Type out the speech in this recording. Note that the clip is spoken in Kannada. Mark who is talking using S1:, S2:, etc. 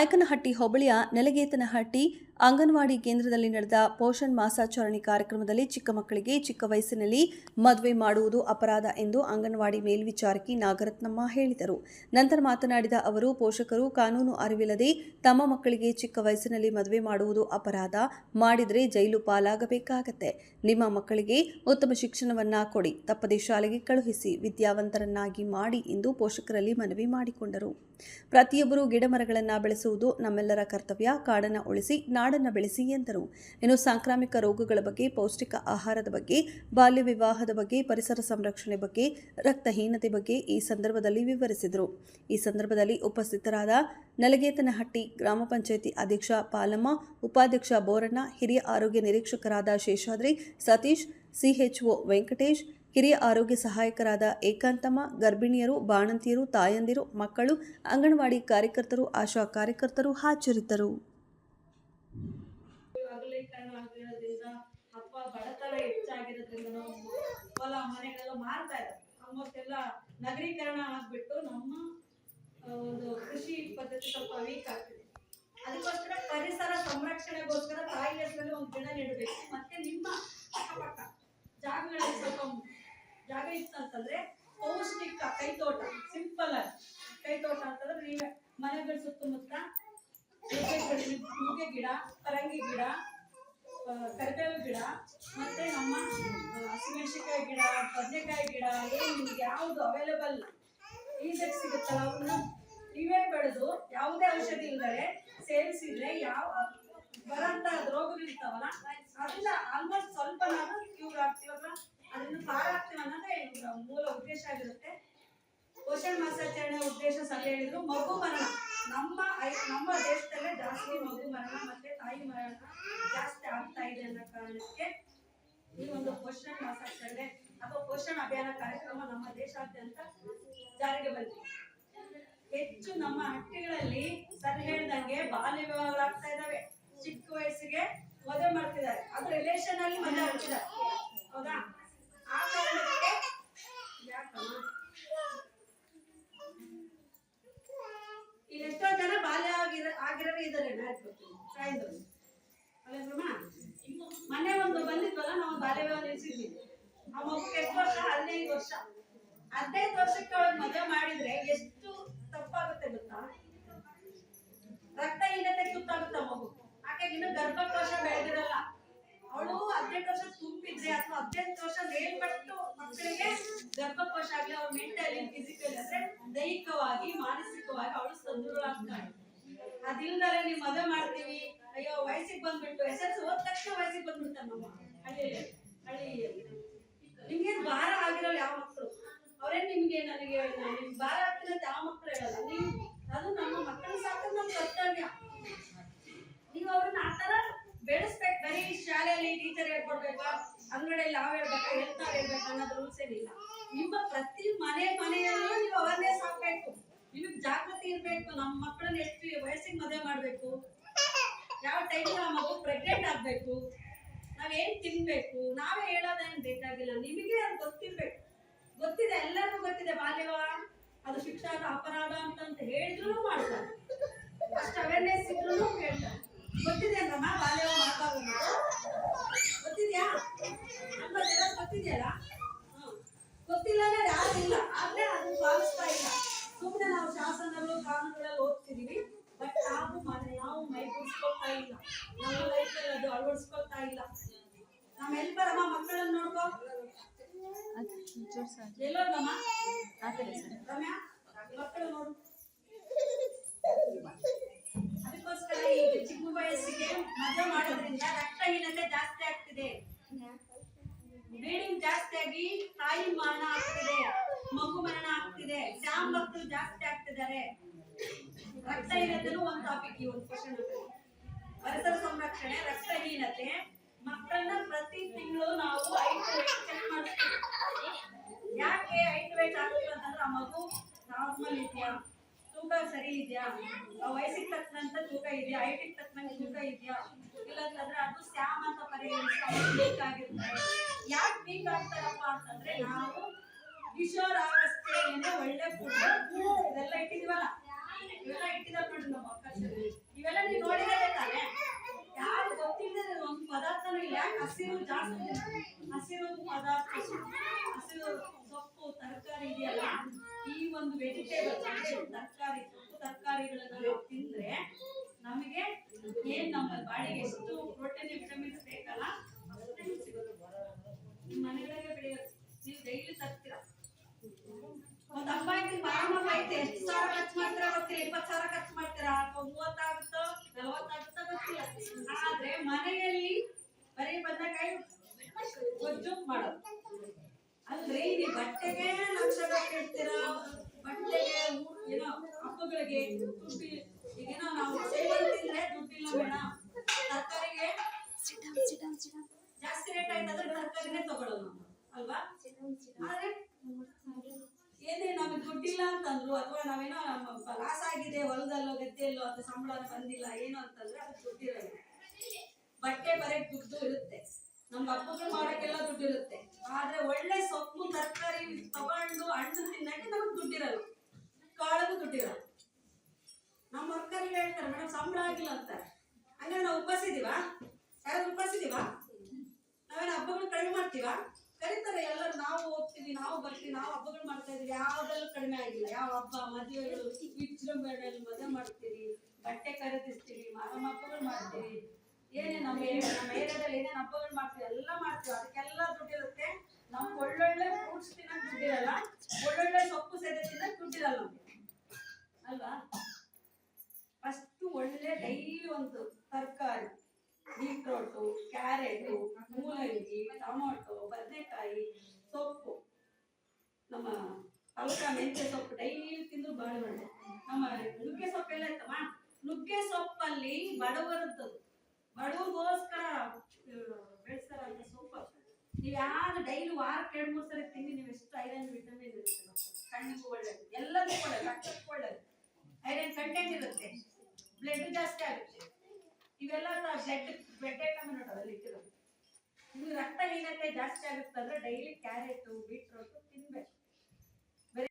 S1: ನಾಯಕನಹಟ್ಟಿ ಹೋಬಳಿಯ ನೆಲಗೇತನಹಟ್ಟಿ ಅಂಗನವಾಡಿ ಕೇಂದ್ರದಲ್ಲಿ ನಡೆದ ಪೋಷಣ್ ಮಾಸಾಚರಣೆ ಕಾರ್ಯಕ್ರಮದಲ್ಲಿ ಚಿಕ್ಕ ಮಕ್ಕಳಿಗೆ ಚಿಕ್ಕ ವಯಸ್ಸಿನಲ್ಲಿ ಮದುವೆ ಮಾಡುವುದು ಅಪರಾಧ ಎಂದು ಅಂಗನವಾಡಿ ಮೇಲ್ವಿಚಾರಕಿ ನಾಗರತ್ನಮ್ಮ ಹೇಳಿದರು. ನಂತರ ಮಾತನಾಡಿದ ಅವರು, ಪೋಷಕರು ಕಾನೂನು ಅರಿವಿಲ್ಲದೆ ತಮ್ಮ ಮಕ್ಕಳಿಗೆ ಚಿಕ್ಕ ವಯಸ್ಸಿನಲ್ಲಿ ಮದುವೆ ಮಾಡುವುದು ಅಪರಾಧ. ಮಾಡಿದರೆ ಜೈಲು ಪಾಲಾಗಬೇಕಾಗತ್ತೆ. ನಿಮ್ಮ ಮಕ್ಕಳಿಗೆ ಉತ್ತಮ ಶಿಕ್ಷಣವನ್ನ ಕೊಡಿ. ತಪ್ಪದೆ ಶಾಲೆಗೆ ಕಳುಹಿಸಿ. ವಿದ್ಯಾವಂತರನ್ನಾಗಿ ಮಾಡಿ ಎಂದು ಪೋಷಕರಲ್ಲಿ ಮನವಿ ಮಾಡಿಕೊಂಡರು. ಪ್ರತಿಯೊಬ್ಬರು ಗಿಡಮರಗಳನ್ನು ಬೆಳೆಸುವುದು ನಮ್ಮೆಲ್ಲರ ಕರ್ತವ್ಯ. ಕಾಡನ್ನು ಉಳಿಸಿ ನಾಡನ್ನು ಬೆಳೆಸಿ ಎಂದರು ಇನ್ನು ಸಾಂಕ್ರಾಮಿಕ ರೋಗಗಳ ಬಗ್ಗೆ, ಪೌಷ್ಟಿಕ ಆಹಾರದ ಬಗ್ಗೆ, ಬಾಲ್ಯ ವಿವಾಹದ ಬಗ್ಗೆ, ಪರಿಸರ ಸಂರಕ್ಷಣೆ ಬಗ್ಗೆ, ರಕ್ತಹೀನತೆ ಬಗ್ಗೆ ಈ ಸಂದರ್ಭದಲ್ಲಿ ವಿವರಿಸಿದರು. ಈ ಸಂದರ್ಭದಲ್ಲಿ ಉಪಸ್ಥಿತರಾದ ನಲಗೇತನಹಟ್ಟಿ ಗ್ರಾಮ ಪಂಚಾಯಿತಿ ಅಧ್ಯಕ್ಷ ಪಾಲಮ್ಮ, ಉಪಾಧ್ಯಕ್ಷ ಬೋರಣ್ಣ, ಹಿರಿಯ ಆರೋಗ್ಯ ನಿರೀಕ್ಷಕರಾದ ಶೇಷಾದ್ರಿ ಸತೀಶ್, ಸಿಎಚ್ಒ ವೆಂಕಟೇಶ್, ಹಿರಿಯ ಆರೋಗ್ಯ ಸಹಾಯಕರಾದ ಏಕಾಂತಮ್ಮ, ಗರ್ಭಿಣಿಯರು, ಬಾಣಂತಿಯರು, ತಾಯಂದಿರು, ಮಕ್ಕಳು, ಅಂಗನವಾಡಿ ಕಾರ್ಯಕರ್ತರು, ಆಶಾ ಕಾರ್ಯಕರ್ತರು ಹಾಜರಿದ್ದರು.
S2: ಅಗಲೀಕರಣ ಆಗಿರೋದ್ರಿಂದ ಅಥವಾ ಬಡತನ ಹೆಚ್ಚಾಗಿರೋದ್ರಿಂದ ಹೊಲ ಮನೆಗಳೆಲ್ಲ ಮಾರ್ತಾ ಇದ್ದಾರೆ ಆಲ್ಮೋಸ್ಟ್ ನಗರೀಕರಣ ಆಗ್ಬಿಟ್ಟು ನಮ್ಮ ಒಂದು ಕೃಷಿ ಪದ್ಧತಿ ಸ್ವಲ್ಪ ವೀಕ್ ಆಗ್ತಿದೆ. ಅದಕ್ಕೋಸ್ಕರ ಪರಿಸರ ಸಂರಕ್ಷಣೆಗೋಸ್ಕರ ತಾಯಿ ಹೆಸರಲ್ಲಿ ಒಂದು ಗಿಡ ನೆಡಬೇಕು. ಮತ್ತೆ ನಿಮ್ಮ ಅಕ್ಕಪಕ್ಕ ಜಾಗಗಳಲ್ಲಿ ಸ್ವಲ್ಪ ಜಾಗ ಇತ್ತು ಅಂತಂದ್ರೆ ಪೌಷ್ಟಿಕ ಕೈತೋಟ ಸಿಂಪಲ್ ಆಗಿ ಕೈತೋಟ ಅಂತಂದ್ರೆ ನೀವೇ ಮನೆಗಳ ಸುತ್ತಮುತ್ತ ಗಿಡ, ಪರಂಗಿ ಗಿಡ ಕರಿಬೇವು ಗಿಡ, ಮತ್ತೆ ನಮ್ಮ ಹಸಿಮೆಣಸಿನಕಾಯಿ ಗಿಡ, ಬದನೆಕಾಯಿ ಗಿಡ, ಏನು ಯಾವುದು ಅವೈಲೇಬಲ್ ಈಸಿಯಾಗಿ ಸಿಗುತ್ತಲ್ಲ ಅವನ್ನ ನೀವೇ ಬೆಳೆದು ಯಾವುದೇ ಔಷಧಿ ಇಲ್ಲದೆ ಸೇವಿಸಿದ್ರೆ ಯಾವ ಬರಂತ ರೋಗಗಳಿರ್ತಾವಲ್ಲ ಅದನ್ನ ಆಲ್ಮೋಸ್ಟ್ ಸ್ವಲ್ಪ ನಾನು ಕ್ಯೂರ್ ಆಗ್ತೀವಲ್ಲ ಅದನ್ನು ಪಾರಾಗ್ತೀವಿ ಅನ್ನೋದೇ ಮೂಲ ಉದ್ದೇಶ ಆಗಿರುತ್ತೆ. ಪೋಷಣ್ ಮಾಸಾಚರಣೆ ಉದ್ದೇಶ ಸಲಹೆ ಹೇಳಿದ್ರು ಮಗು ಮರಣ. ನಮ್ಮ ನಮ್ಮ ದೇಶದಲ್ಲೇ ಜಾಸ್ತಿ ಮಗು ಮರಣ ಮತ್ತೆ ತಾಯಿ ಮರಣ ಜಾಸ್ತಿ ಆಗ್ತಾ ಇದೆ ಅನ್ನೋ ಕಾರಣಕ್ಕೆ ಈ ಒಂದು ಪೋಷಣ್ ಮಾಸಾಚರಣೆ ಅಥವಾ ಪೋಷಣ ಅಭಿಯಾನ ಕಾರ್ಯಕ್ರಮ ನಮ್ಮ ದೇಶಾದ್ಯಂತ ಜಾರಿಗೆ ಬಂದಿದೆ. ಹೆಚ್ಚು ನಮ್ಮ ಹಟ್ಟಿಗಳಲ್ಲಿ ಸರ್ ಹೇಳ್ದಂಗೆ ಬಾಲ್ಯ ವಿವಾಹಗಳಾಗ್ತಾ ಇದಾವೆ ಚಿಕ್ಕ ವಯಸ್ಸಿಗೆ ಮದುವೆ ಮಾಡ್ತಿದ್ದಾರೆ. ಅದು ರಿಲೇಷನ್ ಅಲ್ಲಿ ಮದುವೆ ಹೌದಾ? ಆ ಕಾರಣಕ್ಕೆ ಇದ್ದಾರೆ ಮನೆ ಒಂದು ಬಂದಿದ್ವಲ್ಲ ನಾವು ಬಾಲ್ಯ ವಿವಾಹ ನಿಲ್ಸಿದ್ವಿ ಆ ಮಗು ಎಷ್ಟು ವರ್ಷ? ಹದಿನೈದು ವರ್ಷ. ಹದಿನೈದು ವರ್ಷಕ್ಕೆ ಅವಳಿಗೆ ಮದುವೆ ಮಾಡಿದ್ರೆ ಎಷ್ಟು ತಪ್ಪಾಗುತ್ತೆ ಗೊತ್ತಾ? ರಕ್ತಹೀನತೆ ತುತ್ತಾಗುತ್ತೆ ಆ ಮಗು. ಆಕೆಗೆ ಇನ್ನು ಗರ್ಭಕೋಶ ಬೆಳೆದಿರಲ್ಲ. ಅವಳು ಹದಿನೆಂಟು ವರ್ಷ ತುಂಬಿದ್ರೆ ಅಥವಾ ಹದಿನೆಂಟು ವರ್ಷ ಮೇಲ್ಪಟ್ಟು ಮಕ್ಕಳಿಗೆ ಗರ್ಭಕೋಶ ಆಗ್ಲಿ, ಅವ್ರ ಮೆಂಟಲಿ ಫಿಸಿಕಲ್ ಅಂದ್ರೆ ದೈಹಿಕವಾಗಿ, ಮಾನಸಿಕವಾಗಿ ಅವಳು ಸದೃಢಳಾಗ್ತಾಳೆ. ಅದಿಲ್ದಲೆ ನೀವು ಮದುವೆ ಮಾಡ್ತೀವಿ. ಅಯ್ಯೋ, ವಯಸ್ಸಿಗೆ ಬಂದ್ಬಿಟ್ಟು ಎಸ್ ಎಸ್ ಹೋದ ತಕ್ಷಣ ವಯಸ್ಸಿಗೆ ಬಂದ್ಬಿಡ್ತಾರೆ ನಮ್ಮ ಭಾರ ಆಗಿರಲ್ಲ ಯಾವ ಮಕ್ಕಳು ಅವರೇ ನಿಮ್ಗೆ ನನಗೆ ನಿಮ್ಗೆ ಭಾರ ಆಗ್ತಿಲ್ಲ ಯಾವ ಮಕ್ಕಳು ಹೇಳಲ್ಲ? ನೀವು, ಅದು ನಮ್ಮ ಮಕ್ಕಳು ಸಾಕೋದು ನಮ್ಮ ಕರ್ತವ್ಯ. ನೀವು ಅವ್ರನ್ನ ಆ ತರ ಬೆಳೆಸ್ಬೇಕು. ಬರೀ ಶಾಲೆಯಲ್ಲಿ ಟೀಚರ್ ಹೇಳ್ಕೊಡ್ಬೇಕಾ? ಅಂಗಡಿಯಲ್ಲಿ ನಾವ್ ಹೇಳ್ಬೇಕಾ? ಹೇಳ್ತಾ ಹೇಳ್ಬೇಕು ಅನ್ನೋದು ರೂಲ್ಸ್ ಏನಿಲ್ಲ. ನಿಮ್ಮ ಪ್ರತಿ ಮನೆ ಮನೆಯಲ್ಲೂ ನೀವು ಅವರನ್ನೇ ಆಗ್ಬೇಕು ನಿಮಗೆ ಜಾಗೃತಿ ಇರ್ಬೇಕು ನಮ್ಮ ಮಕ್ಕಳನ್ನ ಎಷ್ಟು ವಯಸ್ಸಿಗೆ ಮದುವೆ ಮಾಡ್ಬೇಕು? ಯಾವ ಟೈಮ್ ಆ ಮಗು ಪ್ರೆಗ್ನೆಂಟ್ ಆಗ್ಬೇಕು? ನಾವೇನ್ ತಿನ್ಬೇಕು? ನಾವೇ ಹೇಳೋದೇನ್ ಬೇಕಾಗಿಲ್ಲ. ನಿಮಗೆ ಅದು ಗೊತ್ತಿರ್ಬೇಕು. ಗೊತ್ತಿದೆ, ಎಲ್ಲರಿಗೂ ಗೊತ್ತಿದೆ, ಬಾಲ್ಯವ, ಅದು ಶಿಕ್ಷಣ ಅಪರಾಧ ಅಂತ ಹೇಳಿದ್ರು ಮಾಡ್ತಾರೆ. ಅಷ್ಟು ಅವೇರ್ನೆಸ್ ಇದ್ರು ಹೇಳ್ತಾರೆ ಗೊತ್ತಿದೆ ಅಂದ್ರಮ್ಮ ಬಾಲ್ಯವ ಮಾತಾಡೋದು ಗೊತ್ತಿದ್ಯಾ ಅಲ್ವಾ ಜನ ಗೊತ್ತಿದೆಯಲ್ಲ ಹ್ಮ್. ಗೊತ್ತಿಲ್ಲ ಅಂದ್ರೆ ಯಾರು ಇಲ್ಲ ಆದ್ರೆ ಅದನ್ನ ಪಾಲಿಸ್ತಾ ಇಲ್ಲ ಸುಮ್ಮನೆ ನಾವು ಶಾಸನಗಳು ಕಾನೂನುಗಳಲ್ಲಿ ಓದ್ತಿದೀವಿ ಬಟ್ ನಾವು ಮನೆ ನಾವು ಮೈಗೂಡಿಸ್ಕೊಳ್ತಾ ಇಲ್ಲ ನಮ್ಮ ಲೈಫಲ್ಲಿ ಅದು ಅಳವಡಿಸ್ಕೊಳ್ತಾ ಇಲ್ಲ ನಮ್ಮ ಎಲ್ಲಿ ಬರಮ್ಮ ಮಕ್ಕಳನ್ನ ನೋಡ್ಕೋ? ರಮ್ಯಾ, ಮಕ್ಕಳು ನೋಡು. ಅದಕ್ಕೋಸ್ಕರ ಈಗ ಚಿಕ್ಕ ವಯಸ್ಸಿಗೆ ಮದುವೆ ಮಾಡೋದ್ರಿಂದ ರಕ್ತಹೀನತೆ ಜಾಸ್ತಿ ಆಗ್ತಿದೆ. ಬ್ಲೀಡಿಂಗ್ ಜಾಸ್ತಿ ಆಗಿ ತಾಯಿ ಮರಣ ಆಗ್ತಿದೆ, ಮಗು ಮರಣ ಆಗ್ತಿದೆ ಶ್ಯಾಮ್ ಭಕ್ತರು ಜಾಸ್ತಿ ಆಗ್ತಿದ್ದಾರೆ. ರಕ್ತಹೀನತೆನೂ ಒಂದು ಟಾಪಿಕ್ ಈ ಒಂದು ಕ್ವಶನ್ ಪರಿಸರ ಸಂರಕ್ಷಣೆ, ರಕ್ತಹೀನತೆ ಮಕ್ಕಳನ್ನ ಪ್ರತಿ ತಿಂಗಳು ನಾವು ಐದು ಚೆಕ್ ಮಾಡ್ತೀವಿ ಯಾಕೆ ಐದು ವೇಟ್ ಆಗ್ತಿಲ್ಲ ಅಂತಂದ್ರೆ ಆ ಮಗು ನಾರ್ಮಲ್ ಇದೆಯಾ? ತೂಕ ಸರಿ ಇದೆಯಾ? ಆ ವಯಸ್ಸಿಗೆ ತಕ್ಕಂತ ತೂಕ ಇದೆಯಾ? ಹೈಟಿಗೆ ತಕ್ಕಂತ ತೂಕ ಇದೆಯಾ? ಇಲ್ಲ ಅಂತಂದ್ರೆ ಅದು ಸ್ಯಾಮ್ ಅಂತ ಪರಿಗಣಿಸಿ ವೀಕ್ ಯಾಕೆ ವೀಕ್ ಆಗ್ತಾರಪ್ಪ ಅಂತಂದ್ರೆ ನಾವು ಕಿಶೋರಾವಸ್ಥೆಯಲ್ಲಿ ಒಳ್ಳೆ ಫುಡ್ ಇದೆಲ್ಲ ಇಟ್ಟಿದೀವಲ್ಲ ಇವೆಲ್ಲ ಇಟ್ಟಿದಾರೆ ನೋಡಿ ನಮ್ಮ ಅಕ್ಕ ಇವೆಲ್ಲ ನೀವು ನೋಡಿದ್ರೆ ಹಸಿರು ಜಾಸ್ತಿ ಹಸಿರು ಪದಾರ್ಥ ಹಸಿರು ಸೊಪ್ಪು, ತರಕಾರಿ ಇದೆಯಲ್ಲ, ಈ ಒಂದು ವೆಜಿಟೇಬಲ್ ತರಕಾರಿ, ಸೊಪ್ಪು, ತರಕಾರಿಗಳನ್ನ ನಾವು ತಿಂದ್ರೆ ನಮಗೆ ಏನ್ ನಮ್ಮ ಬಾಡಿಗೆ ಎಷ್ಟು ಪ್ರೋಟೀನ್ ವಿಟಮಿನ್ಸ್ ಬೇಕಲ್ಲ, ಅಷ್ಟೇ ನಿಮ್ಮ ಮನೆಗಳಿಗೆ ಬೆಳೆಯೋದು. ನೀವು ಡೈಲಿ ತರ್ತೀರ? ಒಂದ್ ಹಬ್ಬ ಐತಿ ಮಾರಮ್ಮ ಐತಿ. ಎಷ್ಟು ಸಾವಿರ ಖರ್ಚು ಮಾಡ್ತೀರಾ ಗೊತ್ತಿಲ್ಲ. ಇಪ್ಪತ್ತು ಸಾವಿರ ಖರ್ಚು ನಾವು ಜಾಸ್ತಿ ರೇಟ್ ಆಯ್ತಂದ್ರೆ ತರಕಾರಿನೇ ತಗೊಳ್ಳೋದು ಅಲ್ವಾ? ಆದ್ರೆ ಏನೇ ನಮಗೆ ದುಡ್ಡಿಲ್ಲ ಅಂತಂದ್ರು, ಅಥವಾ ನಾವೇನೋ ಲಾಸ್ ಆಗಿದೆ, ಹೊಲದಲ್ಲೋ, ಗದ್ದೆಯಲ್ಲೋ ಅಥವಾ ಸಂಬಳ ಬಂದಿಲ್ಲ, ಏನು ಅಂತಂದ್ರೆ ಅದು ದುಡ್ಡಿರಲ್ಲ. ಬಟ್ಟೆ ಬರೀ ದುಡ್ಡು ಇರುತ್ತೆ. ನಮ್ಮ ಹಬ್ಬಗಳು ಮಾಡೋಕ್ಕೆಲ್ಲ ದುಡ್ಡಿರುತ್ತೆ. ಆದ್ರೆ ಒಳ್ಳೆ ಸೊಪ್ಪು, ತರಕಾರಿ ತಗೊಂಡು ಹಣ್ಣು ತಿನ್ನಕ್ಕೆ ನಮಗೆ ದುಡ್ಡಿರಲ್ಲ. ಕಾಳಗೂ ದುಡ್ಡಿರಲ್ಲ. ನಮ್ಮ ವರ್ಕರ್ಗಳು ಹೇಳ್ತಾರೆ ಮೇಡಮ್ ಸಂಬಳ ಆಗಿಲ್ಲ ಅಂತಾರೆ. ಹಂಗಾರೆ ನಾವು ಉಪಾಸಿದೀವಾ ಯಾರಾದ್ರೂ ಉಪವಾಸ ಇದೀವಾ ನಾವೇನು ಹಬ್ಬಗಳು ಕಡಿಮೆ ಮಾಡ್ತೀವಾ? ಕರೀತಾರೆ, ಎಲ್ಲರೂ ನಾವು ಹೋಗ್ತೀವಿ, ನಾವು ಬರ್ತೀವಿ, ನಾವು ಹಬ್ಬಗಳು ಮಾಡ್ತಾ ಇದೀವಿ ಯಾವ್ದಲ್ಲೂ ಕಡಿಮೆ ಆಗಿಲ್ಲ. ಯಾವ ಹಬ್ಬ, ಮದುವೆಗಳು ವಿಜೃಂಭಣೆಯಲ್ಲಿ ಮದುವೆ ಮಾಡ್ತೀವಿ, ಬಟ್ಟೆ ಖರೀದಿಸ್ತೀವಿ ಹಬ್ಬಗಳು ಮಾಡ್ತೀವಿ. ಏನೇ ನಮ್ಮ ನಮ್ಮ ಏರಿಯಾದಲ್ಲಿ ಏನೇನು ಹಬ್ಬಗಳು ಮಾಡ್ತೀವಿ, ಎಲ್ಲ ಮಾಡ್ತೀವಿ. ಅದಕ್ಕೆಲ್ಲ ದುಡ್ಡಿರುತ್ತೆ ನಮ್ಗೆ ಒಳ್ಳೊಳ್ಳೆ ಫ್ರೂಟ್ಸ್ ತಿನ್ನಕ್ ದುಡ್ಡಿರಲ್ಲ ಒಳ್ಳೊಳ್ಳೆ ಸೊಪ್ಪು ಸೇದೆ ತಿನ್ನಕ್ ದುಡ್ಡಿರಲ್ಲ ಅಲ್ವಾ? ಫಸ್ಟ್ ಒಳ್ಳೆ ಡೈಲಿ ಒಂದು ತರಕಾರಿ ಬೀಟ್ರೋಟು ಕ್ಯಾರೆಟು ಮೂಲಂಗಿ, ಟೊಮೊಟೊ, ಬದನೆಕಾಯಿ, ಸೊಪ್ಪು. ನಮ್ಮ ಪಲ್ಕ ಮೆಂತ್ಯ ಸೊಪ್ಪು ಡೈಲಿ ತಿಂದ್ರು ಬಹಳ ಒಳ್ಳೆ. ನಮ್ಮ ನುಗ್ಗೆ ಸೊಪ್ಪೆಲ್ಲ ಇತ್ತಮ್ಮ. ನುಗ್ಗೆ ಸೊಪ್ಪಲ್ಲಿ ಬಡವರದ್ದು ಬಡವರಿಗೋಸ್ಕರ ಬೆಳೆಸ್ತಾರಂತ ಸೊಪ್ಪು ನೀವು ಯಾರು ಡೈಲಿ ವಾರಕ್ಕೆ ಎರಡು, ಮೂರು ಸರಿ ತಿನ್ನಿ, ನೀವು ಎಷ್ಟು ಐರನ್ ವಿಟಮಿನ್ ಇರುತ್ತೆ ಕಣ್ಣಿಗೂ ಒಳ್ಳೇದು. ಎಲ್ಲದಕ್ಕೂ ಒಳ್ಳೇದು. ರಕ್ತಕ್ಕೂ ಒಳ್ಳೇದು. ಐರನ್ ಕಂಟೆಂಟ್ ಇರುತ್ತೆ. ಬ್ಲಡ್ ಜಾಸ್ತಿ ಆಗುತ್ತೆ. ಇವೆಲ್ಲ ಬ್ಲಡ್ ಬ್ಲಡ್ ಐಟಮ್ ನೋಡೋದಲ್ಲಿ ಇಟ್ಟಿರೋದು. ನಿಮ್ಗೆ ರಕ್ತಹೀನತೆ ಜಾಸ್ತಿ ಆಗುತ್ತೆ ಅಂದ್ರೆ ಡೈಲಿ ಕ್ಯಾರೆಟ್ ಬೀಟ್ರೋಟ್ ತಿನ್ಬೇಕು.